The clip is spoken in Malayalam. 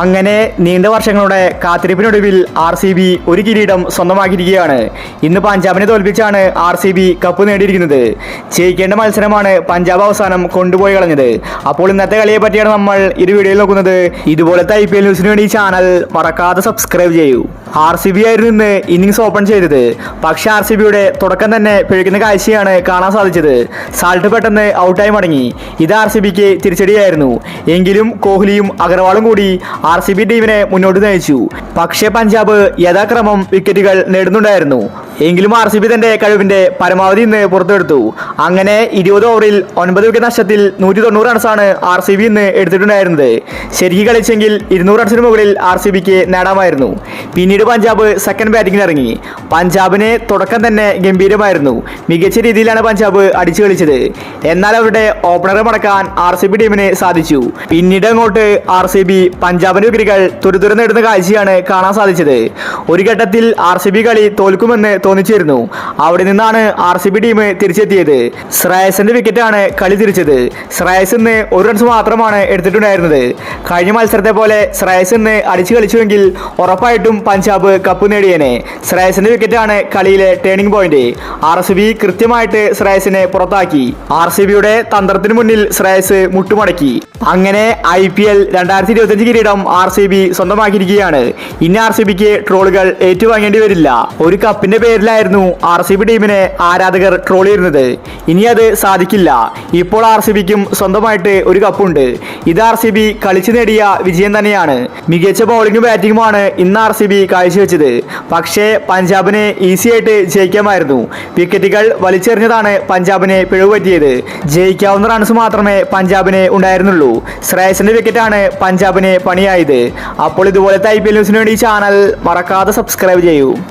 അങ്ങനെ നീണ്ട വർഷങ്ങളുടെ കാത്തിരിപ്പിനൊടുവിൽ ആർ സി ബി ഒരു കിരീടം സ്വന്തമാക്കിയിരിക്കുകയാണ്. ഇന്ന് പഞ്ചാബിനെ തോൽപ്പിച്ചാണ് ആർ സി ബി കപ്പ് നേടിയിരിക്കുന്നത്. ജയിക്കേണ്ട മത്സരമാണ് പഞ്ചാബ് അവസാനം കൊണ്ടുപോയി കളഞ്ഞത്. അപ്പോൾ ഇന്നത്തെ കളിയെ പറ്റിയാണ് നമ്മൾ ഇരു വീഡിയോയിൽ നോക്കുന്നത്. ഇതുപോലത്തെ ഐ പി എൽ ന്യൂസിന് വേണ്ടി ചാനൽ മറക്കാതെ സബ്സ്ക്രൈബ് ചെയ്യൂ. ആർ സി ബി ആയിരുന്നു ഇന്ന് ഇന്നിങ്സ് ഓപ്പൺ ചെയ്തത്. പക്ഷെ ആർ സി ബിയുടെ തുടക്കം തന്നെ പിഴയ്ക്കുന്ന കാഴ്ചയാണ് കാണാൻ സാധിച്ചത്. സാൾട്ട് പെട്ടെന്ന് ഔട്ടായി മടങ്ങി. ഇത് ആർ സി ബിക്ക് തിരിച്ചടിയായിരുന്നു. എങ്കിലും കോഹ്ലിയും അഗർവാളും കൂടി ആർ സി ബി ടീമിനെ മുന്നോട്ട് നയിച്ചു. പക്ഷേ പഞ്ചാബ് യഥാക്രമം വിക്കറ്റുകൾ നേടുന്നുണ്ടായിരുന്നു. എങ്കിലും ആർ സി ബി തന്റെ കഴിവിന്റെ പരമാവധി ഇന്ന് പുറത്തെടുത്തു. അങ്ങനെ ഇരുപത് ഓവറിൽ ഒൻപത് വിക്കറ്റ് നഷ്ടത്തിൽ നൂറ്റി തൊണ്ണൂറ് റൺസാണ് ആർ സി ബി ഇന്ന് എടുത്തിട്ടുണ്ടായിരുന്നത്. ശരിക്കും കളിച്ചെങ്കിൽ ഇരുന്നൂറ് റൺസിന് മുകളിൽ ആർ സി ബിക്ക് നേടാമായിരുന്നു. പിന്നീട് പഞ്ചാബ് സെക്കൻഡ് ബാറ്റിംഗിന് ഇറങ്ങി. പഞ്ചാബിന് തുടക്കം തന്നെ ഗംഭീരമായിരുന്നു. മികച്ച രീതിയിലാണ് പഞ്ചാബ് അടിച്ചു കളിച്ചത്. എന്നാൽ അവരുടെ ഓപ്പണറെ മടക്കാൻ ആർ സി ബി ടീമിന് സാധിച്ചു. പിന്നീട് അങ്ങോട്ട് ആർ സി ബി പഞ്ചാബിന്റെ വിക്കറ്റുകൾ തുരുതുര നേടുന്ന കാഴ്ചയാണ് കാണാൻ സാധിച്ചത്. ഒരു ഘട്ടത്തിൽ ആർ സി ബി കളി തോൽക്കുമെന്ന് തോന്നിച്ചിരുന്നു. അവിടെ നിന്നാണ് ആർ സി ബി ടീം തിരിച്ചെത്തിയത്. ശ്രേയസിന്റെ വിക്കറ്റാണ് കളി തിരിച്ചത്. ശ്രേയസ് ഇന്ന് ഒരു റൺസ് മാത്രമാണ് എടുത്തിട്ടുണ്ടായിരുന്നത്. കഴിഞ്ഞ മത്സരത്തെ പോലെ ശ്രേയസ് ഇന്ന് അടിച്ചു കളിച്ചുവെങ്കിൽ ഉറപ്പായിട്ടും പഞ്ചാബ് കപ്പ് നേടിയേനെ. ശ്രേയസിന്റെ വിക്കറ്റാണ് കളിയിലെ turning point R C B കൃത്യമായിട്ട് ശ്രേയസിനെ പുറത്താക്കി. ആർ സി ബിയുടെ തന്ത്രത്തിന് മുന്നിൽ ശ്രേയസ് മുട്ടുമടക്കി. അങ്ങനെ ഐ പി എൽ രണ്ടായിരത്തി ഇരുപത്തിയഞ്ച് കിരീടം ആർ സി ബി സ്വന്തമാക്കിയിരിക്കുകയാണ്. ഇനി ആർ സി ബിക്ക് ട്രോളുകൾ ഏറ്റുവാങ്ങേണ്ടി വരില്ല. ഒരു കപ്പിന്റെ പേരിലായിരുന്നു ആർ സി ബി ടീമിനെ ആരാധകർ ട്രോൾ ചെയ്യുന്നത് ഇനി അത് സാധിക്കില്ല. ഇപ്പോൾ ആർ സി ബിക്കും സ്വന്തമായിട്ട് ഒരു കപ്പുണ്ട്. ഇത് ആർ സി ബി കളിച്ചു നേടിയ വിജയം തന്നെയാണ്. മികച്ച ബൗളിംഗും ബാറ്റിംഗുമാണ് ഇന്ന് ആർ സി ബി കാഴ്ചവെച്ചത്. പക്ഷേ പഞ്ചാബിനെ ഈസിയായിട്ട് ജയിക്കാമായിരുന്നു. വിക്കറ്റുകൾ വലിച്ചെറിഞ്ഞതാണ് പഞ്ചാബിനെ പിഴവുപറ്റിയത്. ജയിക്കാവുന്ന റൺസ് മാത്രമേ പഞ്ചാബിന് ഉണ്ടായിരുന്നുള്ളൂ. ശ്രേയസിന്റെ വിക്കറ്റാണ് പഞ്ചാബിന് പണിയായത്. അപ്പോൾ ഇതുപോലത്തെ ഐ പി എൽ ന്യൂസിന് വേണ്ടി ചാനൽ മറക്കാതെ സബ്സ്ക്രൈബ് ചെയ്യൂ.